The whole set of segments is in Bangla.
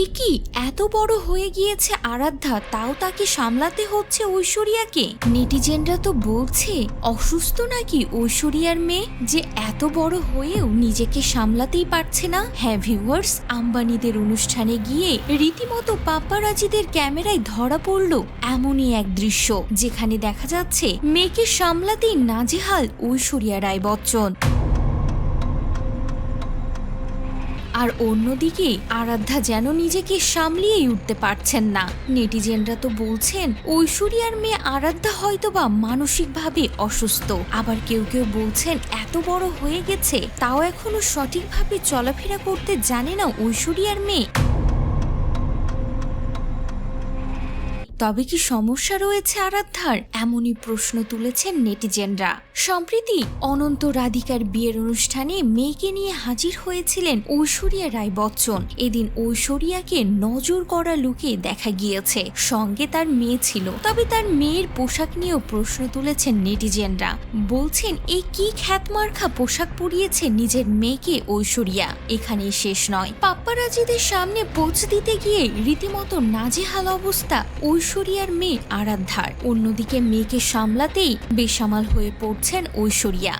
এ কি এত বড় হয়ে গিয়েছে আরাধ্যা? তাও তাকে সামলাতে হচ্ছে ঐশ্বরিয়াকে? নেটিজেনরা তো বলছে, অসুস্থ নাকি ঐশ্বরিয়ার মেয়ে? যে এত বড় হয়েও নিজেকে সামলাতেই পারছে না? হ্যাঁ ভিউয়ার্স আম্বানিদের অনুষ্ঠানে গিয়ে রীতিমতো পাপ্পারাজিদের ক্যামেরায় ধরা পড়ল এমনই এক দৃশ্য, যেখানে দেখা যাচ্ছে, মেয়েকে সামলাতেই নাজেহাল ঐশ্বরিয়া রায় বচ্চন আর অন্যদিকে আরাধ্যা যেন নিজেকে সামলিয়েই উঠতে পারছেন না। নেটিজেনরা তো বলছেন, ঐশ্বরিয়ার মেয়ে আরাধ্যা হয়তোবা মানসিকভাবে অসুস্থ। আবার কেউ কেউ বলছেন, এত বড় হয়ে গেছে, তাও এখনও সঠিকভাবে চলাফেরা করতে জানে না ঐশ্বরিয়ার মেয়ে। তবে কি সমস্যা রয়েছে আরাধ্যার? এমনই প্রশ্ন তুলেছেন নেটিজেনরা। সম্প্রতি অনন্ত রাধিকার বিয়ের অনুষ্ঠানে মেয়েকে নিয়ে হাজির হয়েছিলেন ঐশ্বরিয়া রায় বচ্চন এদিন ঐশ্বরিয়াকে নজর করা লুকে দেখা গিয়েছে। সঙ্গে তার মেয়ে ছিল। তবে তার মেয়ের পোশাক নিয়েও প্রশ্ন তুলেছেন নেটিজেনরা। বলছেন এই কি খ্যাতমার্খা পোশাক পরিয়েছে নিজের মেয়েকে ঐশ্বরিয়া? এখানেই শেষ নয়। পাপ্পারাজিদের সামনে পোচ দিতে গিয়ে রীতিমতো নাজেহাল অবস্থা ঐশ্বরিয়ার মেয়ে আরাধ্যার। অন্যদিকে মেয়েকে সামলাতেই বেসামাল হয়ে পড়ছেন ঐশ্বরিয়া।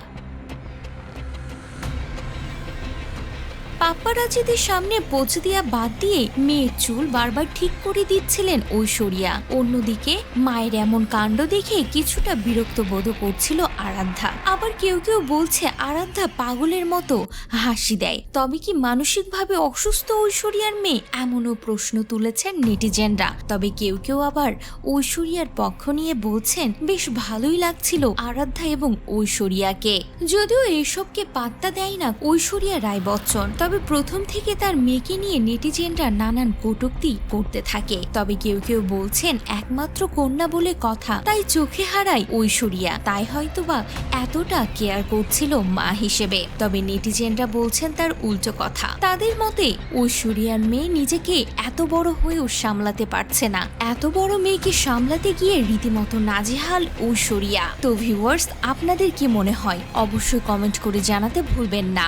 পাপ্পারাজিদের সামনে পোচ দিয়া বাদ দিয়ে মেয়ের চুল বারবার ঠিক করে দিচ্ছিলেন ঐশ্বরিয়া। অন্যদিকে মায়ের এমন কাণ্ড দেখে কিছুটা বিরক্ত বোধ করছিল আরাধ্যা। আবার কেউ কেউ বলছে, আরাধ্যা পাগলের মতো হাসি দেয়। তবে কি মানসিকভাবে অসুস্থ ঐশ্বরিয়ার মেয়ে? এমনও প্রশ্ন তুলেছেন নেটিজেনরা। তবে কেউ কেউ আবার ঐশ্বরিয়ার পক্ষ নিয়ে বলছেন, বেশ ভালোই লাগছিল আরাধ্যা এবং ঐশ্বরিয়াকে। যদিও এসবকে পাত্তা দেয় না ঐশ্বরিয়া রায় বচ্চন তবে প্রথম থেকে তার মেয়েকে নিয়ে নেটিজেনরা নানান কটূক্তি করতে থাকে। তবে কেউ কেউ বলছেন, একমাত্র কন্যা বলে কথা, তাই চোখে হারায় ঐশ্বরিয়া। তাই হয়তোবা এতটা কেয়ার করছিল মা হিসেবে। তবে নেটিজেনরা বলছেন তার উল্টো কথা। তাদের মতে, ঐশ্বরিয়ার মেয়ে নিজেকে এত বড় হয়েও সামলাতে পারছে না। এত বড় মেয়েকে সামলাতে গিয়ে রীতিমতো নাজেহাল ঐশ্বরিয়া। তো ভিউয়ার্স আপনাদের কি মনে হয়? অবশ্যই কমেন্ট করে জানাতে ভুলবেন না।